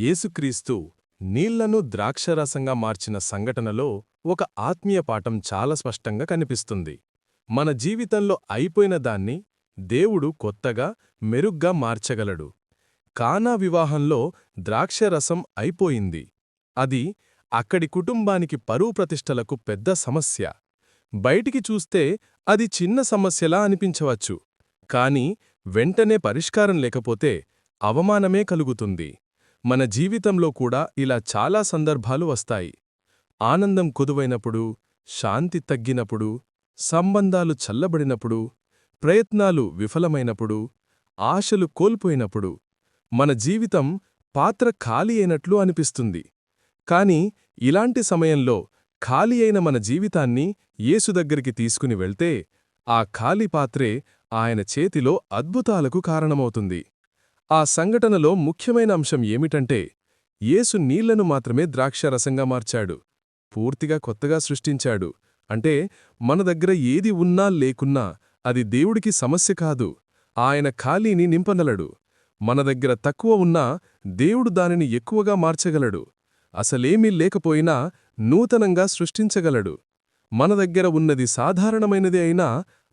యేసుక్రీస్తు నీళ్ళను ద్రాక్షరసంగా మార్చిన సంఘటనలో ఒక ఆత్మీయ పాఠం చాలా స్పష్టంగా కనిపిస్తుంది. మన జీవితంలో అయిపోయిన దాన్ని దేవుడు కొత్తగా మెరుగ్గా మార్చగలడు. కానా వివాహంలో ద్రాక్షరసం అయిపోయింది. అది అక్కడి కుటుంబానికి పరువు ప్రతిష్టలకు పెద్ద సమస్య. బయటికి చూస్తే అది చిన్న సమస్యలా అనిపించవచ్చు. కాని వెంటనే పరిష్కారం లేకపోతే అవమానమే కలుగుతుంది. మన జీవితంలో కూడా ఇలా చాలా సందర్భాలు వస్తాయి. ఆనందం కుదువైనప్పుడు శాంతి తగ్గినప్పుడు సంబంధాలు చల్లబడినప్పుడు ప్రయత్నాలు విఫలమైనప్పుడు ఆశలు కోల్పోయినప్పుడు మన జీవితం పాత్ర ఖాళీ అయినట్లు అనిపిస్తుంది. కాని ఇలాంటి సమయంలో ఖాళీ అయిన మన జీవితాన్ని యేసు దగ్గరికి తీసుకుని వెళ్తే ఆ ఖాళీ పాత్రే ఆయన చేతిలో అద్భుతాలకు కారణమవుతుంది. ఆ సంఘటనలో ముఖ్యమైన అంశం ఏమిటంటే యేసు నీళ్ళను మాత్రమే ద్రాక్షరసంగా మార్చాడు పూర్తిగా కొత్తగా సృష్టించాడు. అంటే మన దగ్గర ఏది ఉన్నా లేకున్నా అది దేవుడికి సమస్య కాదు ఆయన ఖాళీని నింపనలడు మన దగ్గర తక్కువ ఉన్నా దేవుడు దానిని ఎక్కువగా మార్చగలడు. అసలేమీ లేకపోయినా నూతనంగా సృష్టించగలడు. మన దగ్గర ఉన్నది సాధారణమైనది అయినా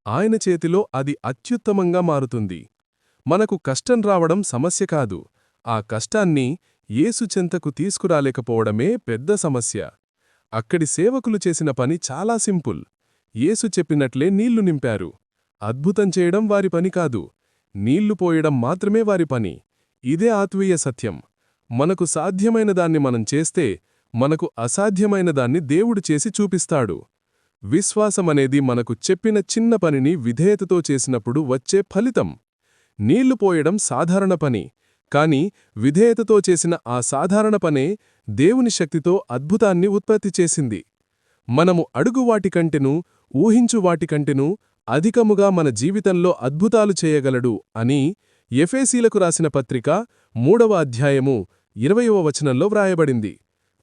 ఆయన చేతిలో అది అత్యుత్తమంగా మారుతుంది. మనకు కష్టం రావడం సమస్య కాదు. ఆ కష్టాన్ని యేసు చెంతకు తీసుకురాలేకపోవడమే పెద్ద సమస్య. అక్కడి సేవకులు చేసిన పని చాలా సింపుల్. యేసు చెప్పినట్లే నీళ్ళు నింపారు. అద్భుతం చేయడం వారి పని కాదు. నీళ్ళు పోయడం మాత్రమే వారి పని. ఇదే ఆత్మీయ సత్యం. మనకు సాధ్యమైన దాన్ని మనం చేస్తే మనకు అసాధ్యమైన దాన్ని దేవుడు చేసి చూపిస్తాడు. విశ్వాసమనేది మనకు చెప్పిన చిన్న పనిని విధేయతతో చేసినప్పుడు వచ్చే ఫలితం. నీళ్ళు పోయడం సాధారణ పని. కాని విధేయతతో చేసిన ఆ సాధారణ పనే దేవుని శక్తితో అద్భుతాన్ని ఉత్పత్తి చేసింది. మనము అడుగువాటికంటెను ఊహించువాటికంటెను ఊహించు అధికముగా మన జీవితంలో అద్భుతాలు చేయగలడు అని ఎఫేసీలకు రాసిన పత్రిక మూడవ అధ్యాయము ఇరవయవ వచనంలో వ్రాయబడింది.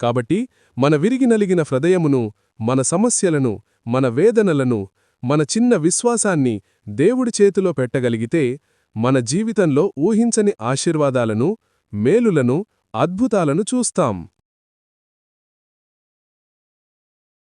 కాబట్టి మన విరిగి నలిగిన హృదయమును మన సమస్యలను మన వేదనలను మన చిన్న విశ్వాసాన్ని దేవుడి చేతిలో పెట్టగలిగితే మన జీవితంలో ఊహించని ఆశీర్వాదాలను మేలులను అద్భుతాలను చూస్తాం.